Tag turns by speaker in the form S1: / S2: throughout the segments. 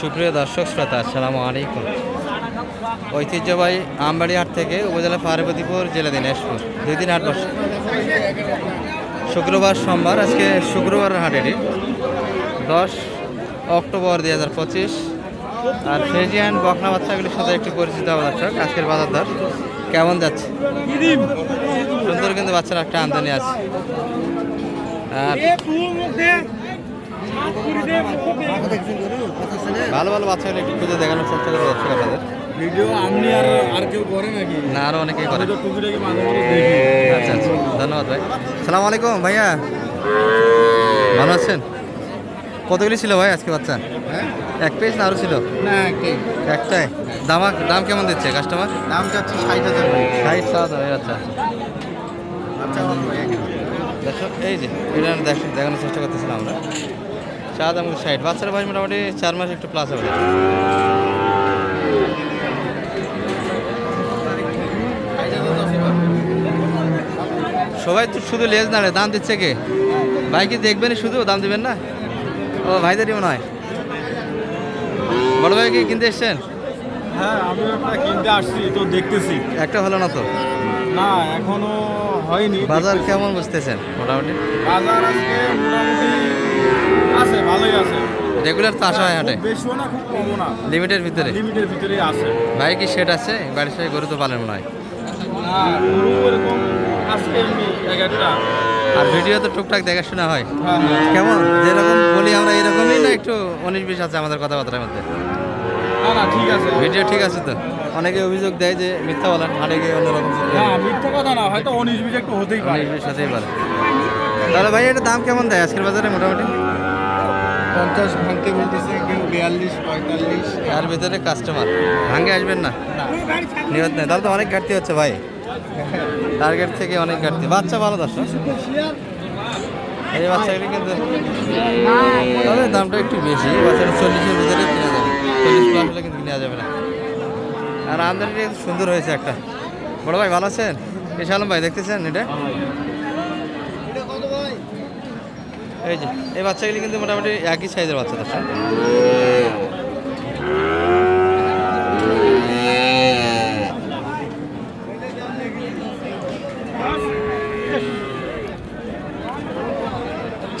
S1: সুপ্রিয় দর্শক, শ্রোতা, আসসালামু আলাইকুম। ঐতিহ্যবাহী আমবাড়িহাট থেকে উপজেলা পার্বতীপুর জেলা দিনাজপুর, দুই দিন হাট বসে শুক্রবার সোমবার, আজকে শুক্রবার হাট দশ অক্টোবর দুই হাজার পঁচিশ। আর ফ্রেজিয়ান বকনা বাচ্চাগুলির সাথে একটু পরিচিত হওয়া দর্শক আজকের বাজার দর। কেমন যাচ্ছে? সুন্দর কিন্তু বাচ্চার একটা আমদানি আছে। আর ভালো ভালো বাচ্চাগুলো একটু খুঁজে দেখানোর চেষ্টা করে দর্শক আপনাদের।
S2: ভিডিও আপনি আর আর কেউ করে নাকি?
S1: না আরও অনেকেই করে। আচ্ছা আচ্ছা ধন্যবাদ ভাই। সালাম আলাইকুম ভাইয়া। ভালো আছেন? কতগুলি ছিল ভাই আজকে বাচ্চা?
S2: হ্যাঁ?
S1: এক পিস না আরও ছিল?
S2: একটাই।
S1: দাম দাম কেমন দিচ্ছে কাস্টমার
S2: দাম চাচ্ছি ষাট হাজার
S1: ষাট সাত ভাই আচ্ছা। দেখো এই যে দেখানোর চেষ্টা করতেছিলাম আমরা। চা দাম ষাট। বাচ্চার ভাই মোটামুটি চার মাস একটু প্লাস হবে। সবাই তো শুধু লেজ নাড়ে দাম দিচ্ছে কে? ভাই কি দেখবেনই শুধু? দাম দিবেন না? ও ভাইদেরই মনে হয়। বড় ভাই কি কিনতে এসছেন?
S2: হ্যাঁ আমি একটা কিনতে আসছি তো দেখতেছি।
S1: একটা হলো না তো?
S2: না এখনও হয়নি
S1: বাজার কেমন বুঝতেছেন মোটামুটি?
S2: বাজার আজকে মোটামুটি আছে ভালোই আছে।
S1: রেগুলার তো আসা হয় হাটে?
S2: বেশিও না খুব কমও না।
S1: লিমিটের ভিতরে?
S2: লিমিটের ভিতরেই আছে।
S1: ভাই কি সেট আছে? বাড়ির সাথে গরু তো পালেন মনে হয়?
S2: না গরু এরকম আছে এক একটা
S1: আর ভিডিও তো টুকটাক দেখাশোনা হয়।
S2: হ্যাঁ হ্যাঁ।
S1: কেমন? যেরকম বলি আমরা এরকমই না একটু উনিশ বিশ আছে আমাদের কথাবার্তার মধ্যে?
S2: না না ঠিক আছে।
S1: ভিডিও ঠিক আছে তো? অনেকে অভিযোগ দেয় যে মিথ্যা বলেন হাটে গিয়ে অন্যরকম
S2: মিথ্যা কথা না হয়তো উনিশ বিশ একটু হতেই পারে।
S1: উনিশ বিশ হতেই পারে। তাহলে ভাই এটা দাম কেমন দেয় আজকের বাজারে মোটামুটি?
S2: পঞ্চাশ ভাঙতে বলতেছে কেউ বিয়াল্লিশ পঁয়তাল্লিশ।
S1: তার ভিতরে কাস্টমার ভাঙ্গে আসবেন না? নিয়ত নেই। তাহলে তো অনেক ঘাটতি হচ্ছে ভাই। টার্গেট থেকে অনেক ঘাটতি। বাচ্চা ভালো দর্শক। এই বাচ্চাগুলি কিন্তু তবে দামটা একটু বেশি বাচ্চাটা চল্লিশের ভিতরে কিনা কিনা যাবে না। আর আমদানিটা কিন্তু সুন্দর হয়েছে একটা। বড় ভাই, ভালো আছেন? এসে আলম ভাই, দেখতেছেন এটা? এই যে, এই বাচ্চাগুলি কিন্তু মোটামুটি একই সাইজের বাচ্চা দর্শক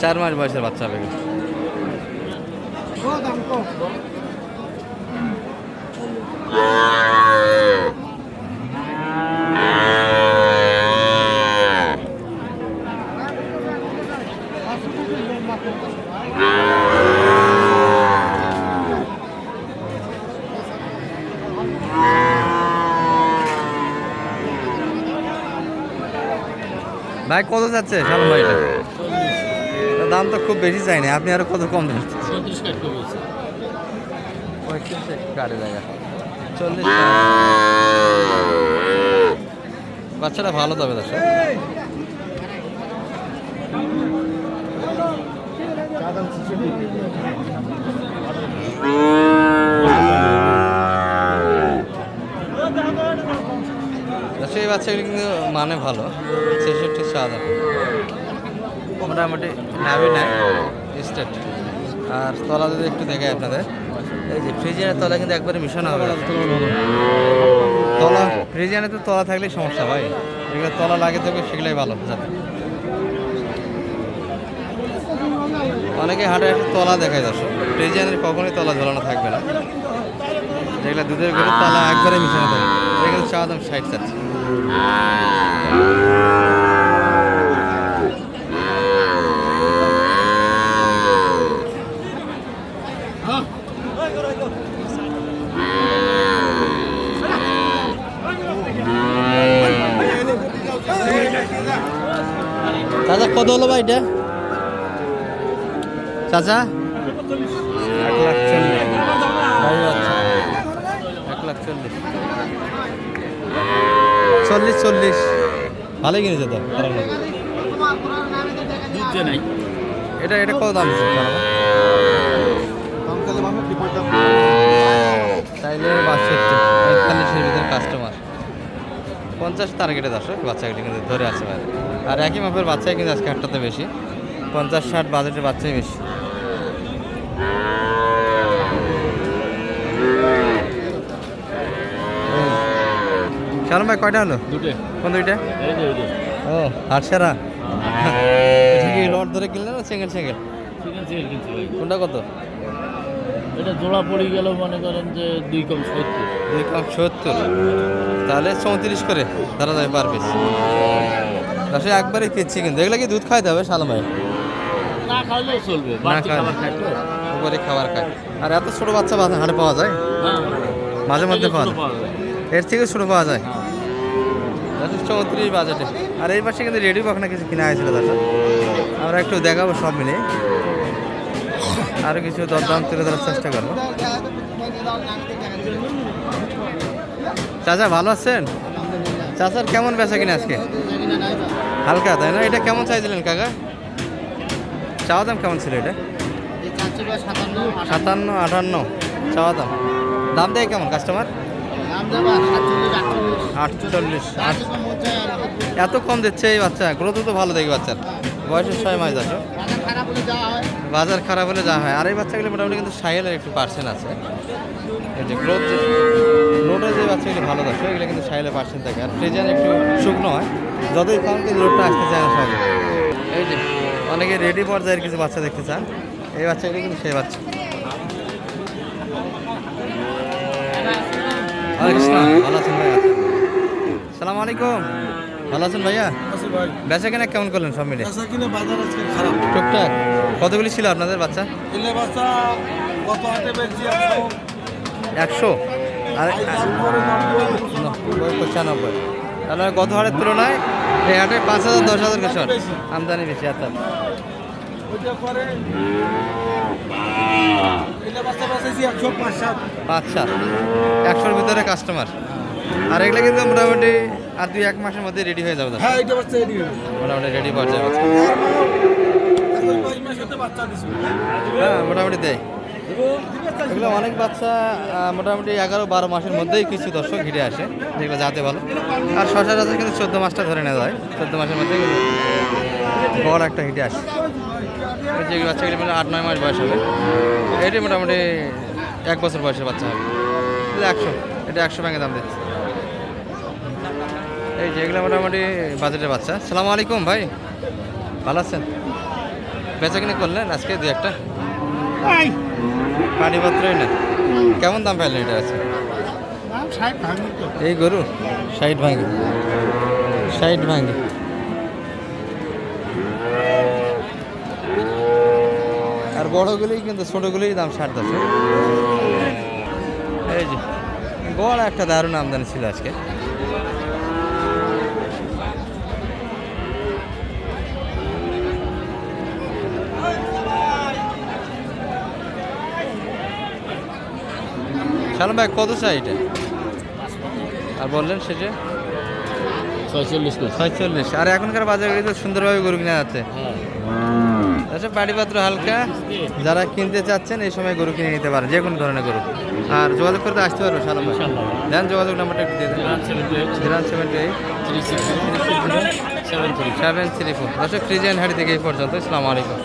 S1: চার মাস বয়সের বাচ্চা হবে। ভাই, কত যাচ্ছে? সালন ভাই। এটা তা দাম তো খুব বেশি চাই না, আপনি আরও কত কম গাড়ি জায়গা বাচ্চাটা ভালো তবে দর্শক দর্শক এই বাচ্চাগুলি কিন্তু মানে ভালো। ছেষট্টি সাদা মোটামুটি নাভি নাই আর তলা যদি একটু দেখে আপনাদের। এই যে ফ্রিজিয়ানের তলা কিন্তু একবারে মিশানো হবে। তলা ফ্রিজিয়ানে তো তলা থাকলেই সমস্যা ভাই। যেগুলো তলা লাগে থাকবে সেগুলোই ভালো যাতে। অনেকে হাটে একটু তলা দেখায় দর্শক। ফ্রিজিয়ানের কখনোই তলা ঝোলানো থাকবে না। যেগুলো দুধের গরু, তলা একবারে মিশানো থাকবে এগুলো চা দাম ষাট চাচ্ছে। চাচা কত হলো ভাই এটা? চাচা? এক লাখ চল্লিশ এক লাখ চল্লিশ। চল্লিশ চল্লিশ ভালোই কিনেছে তো
S2: নাই।
S1: এটা এটা কত দাম চাইলে বাষট্টি পঁয়তাল্লিশের ভিতরে কাস্টমার পঞ্চাশ টার্গেটে দর্শক বাচ্চাগুলি কিন্তু ধরে আছে বাইরে আর একই মাপের বাচ্চাই কিন্তু আজকে হাটটাতে বেশি। পঞ্চাশ ষাট বাজেটের বাচ্চাই বেশি। শালম ভাই কয়টা হলো? কোন দুইটা? ও আট সেরা লট ধরে কিনলে না সেঙ্গেল সেঙ্গেল কোনটা কত?
S3: এটা জোড়া পড়ে গেল মনে করেন যে দুই কম সত্তর।
S1: দুই কম সত্তর। তাহলে চৌত্রিশ করে। তারা যাবে পারবে। দশে একবারই কিনছি কিন্তু। এগুলো কি দুধ খাইতে হবে ভাই?
S3: না খাইলেও চলবে।
S1: না খাইলে।
S3: খাবার
S1: উপরে খাবার খায়। আর এত ছোট বাচ্চা বাজার হাটে পাওয়া যায়?
S3: হ্যাঁ
S1: মাঝে মধ্যে পাওয়া যায়। এর থেকে ছোট পাওয়া যায়?
S3: হ্যাঁ।
S1: দাদা চৌত্রিশ বাজেটে। আর এই পাশে কিন্তু রেডি কখনো কিছু কিনা হয়েছিল দাদা? আমরা একটু দেখাবো সব মিলে আরও কিছু দরদাম তুলে ধরার চেষ্টা করব। চাচা ভালো আছেন? চাচার কেমন বেচা কিনা আজকে? হালকা তাই না? এটা কেমন চাইছিলেন কাকা? চাওয়া দাম কেমন ছিল এটা? সাতান্ন আটান্ন। চাওয়া দাম। দাম দেয় কেমন কাস্টমার আটচল্লিশ। আট এত কম দিচ্ছে এই বাচ্চা। গ্রোথ তো ভালো দেখি বাচ্চার। বয়সের ছয় মাস আছে। বাজার খারাপ হলে যা হয়। আর এই বাচ্চাগুলো মোটামুটি কিন্তু সাইলের একটু পার্সেন্ট আছে। গ্রোথ যে লোডে যে বাচ্চাগুলো ভালো থাকে এগুলো কিন্তু সাইলে পার্সেন্ট থাকে। আর ফ্রিজান একটু শুকনো হয় যতই কম কিন্তু লোডটা আসতে চায় না সহজে এই যে অনেকে রেডি পর্যায়ের কিছু বাচ্চা দেখতে চান এই বাচ্চাগুলো কিন্তু সেই বাচ্চা। ভালো আছেন ভাইয়া? সালাম আলাইকুম। ভালো আছেন ভাইয়া? বেচা কেনা কেমন করলেন সব মিলে টুকটাক। কতগুলি ছিল আপনাদের বাচ্চা?
S2: একশো?
S1: পঁচানব্বই। তাহলে গত হাটের তুলনায়? এই হাটে পাঁচ হাজার দশ হাজার কেশর। আমদানি বেশি
S2: একশো পাঁচ সাত।
S1: একশোর ভিতরে কাস্টমার আর এগুলো কিন্তু মোটামুটি আর দুই এক মাসের মধ্যে রেডি হয়ে যাবে।
S2: হ্যাঁ এদিকে
S1: মোটামুটি রেডি পর্যায়ে
S2: দিছি।
S1: হ্যাঁ মোটামুটি দেয়। এগুলো অনেক বাচ্চা মোটামুটি এগারো বারো মাসের মধ্যেই কিছু দর্শক ঘিরে আসে। যেগুলো যাতে ভালো আর সচরাচর কিন্তু চোদ্দ মাসটা ধরে নেওয়া যায় চোদ্দ মাসের মধ্যে বড় একটা হিটে আসে। যে বাচ্চাগুলি মানে আট, নয় মাস বয়স হবে। এটি মোটামুটি এক বছর বয়সের বাচ্চা হবে। একশো, এটা একশো ব্যাঙ্গে দাম দিচ্ছে। এই যেগুলো মোটামুটি বাজেটের বাচ্চা। সালাম আলাইকুম ভাই। ভালো আছেন? বেচা কিনে করলেন আজকে দু একটা? পানিপত্রই না? কেমন দাম পাইলেন এটা আছে? এই গরু? ষাট ভাঙি। ষাট ভাঙি। আর বড়গুলোই কিন্তু ছোটোগুলোই দাম ষাট আছে এই যে বড় একটা দারুণ আমদানি ছিল আজকে। শালম ভাই কত চাই এটা? আর বললেন সেটা
S3: ছয়চল্লিশ
S1: ছয়চল্লিশ। আর এখনকার বাজারে তো সুন্দরভাবে গরু কিনা যাচ্ছে। আচ্ছা বাড়িপত্র হালকা। যারা কিনতে চাচ্ছেন এই সময় গরু কিনে নিতে পারেন যে কোনো ধরনের গরু। আর যোগাযোগ করতে আসতে পারব সালাম ভাই। দেন যোগাযোগ নাম্বারটা একটু দিয়ে দেন। Zero seven two eight. Seven three four. দর্শক ফ্রিজেন হাড়ি থেকে এই পর্যন্ত। আসসালামু আলাইকুম।